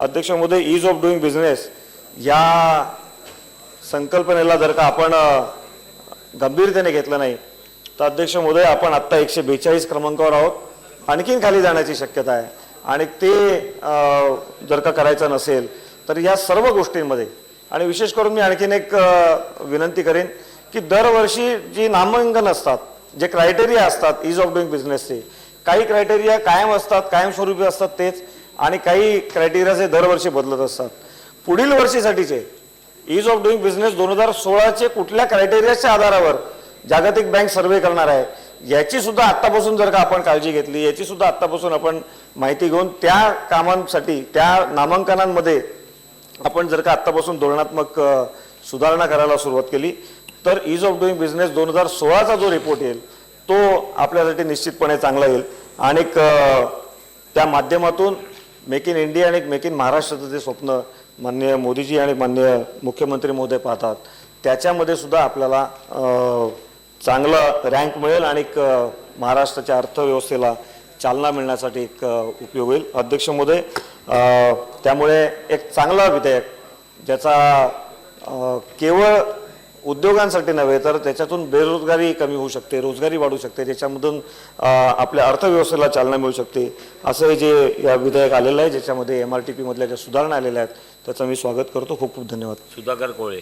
अध्यक्ष महोदय is of doing business या संकल्पनेला जर का आपण गंभीरतेने घेतलं नाही तर अध्यक्ष महोदय आपण आत्ता एकशे बेचाळीस क्रमांकावर आहोत. आणखीन खाली जाण्याची शक्यता आहे. आणि ते जर का करायचं नसेल तर या सर्व गोष्टींमध्ये आणि विशेष करून मी आणखीन एक विनंती करेन की दरवर्षी जी नामांकन असतात जे क्रायटेरिया असतात इज ऑफ डुईंग बिझनेसचे काही क्रायटेरिया कायम असतात कायमस्वरूपी असतात तेच आणि काही क्रायटेरियाचे दरवर्षी बदलत असतात. पुढील वर्षीसाठीचे इज ऑफ डुईंग बिझनेस दोन हजार सोळाचे कुठल्या क्रायटेरियाच्या आधारावर जागतिक बँक सर्वे करणार आहे याची सुद्धा आत्तापासून जर का आपण काळजी घेतली याची सुद्धा आत्तापासून आपण माहिती घेऊन त्या कामांसाठी त्या नामांकनांमध्ये आपण जर का आत्तापासून धोरणात्मक सुधारणा करायला सुरुवात केली तर इज ऑफ डुईंग बिझनेस दोन हजार सोळाचा जो रिपोर्ट येईल तो आपल्यासाठी निश्चितपणे चांगला येईल. आणि त्या माध्यमातून मेक इन इंडिया आणि मेक इन महाराष्ट्राचं जे स्वप्न माननीय मोदीजी आणि माननीय मुख्यमंत्री महोदय पाहतात त्याच्यामध्ये सुद्धा आपल्याला चांगलं चांगला रँक मिळेल आणि एक, महाराष्ट्राच्या अर्थव्यवस्थेला चालना मिळण्यासाठी एक उपयोग होईल. अध्यक्ष महोदय त्यामुळे एक चांगला विधेयक ज्याचा केवळ उद्योगांसाठी नव्हे तर त्याच्यातून बेरोजगारी कमी होऊ शकते रोजगारी वाढू शकते त्याच्यामधून आपल्या अर्थव्यवस्थेला चालना मिळू शकते. असं हे जे या विधेयक आलेलं आहे ज्याच्यामध्ये एम आर टी पीमधल्या ज्या सुधारणा आलेल्या आहेत त्याचं मी स्वागत करतो. खूप खूप धन्यवाद. सुधाकर कोळे.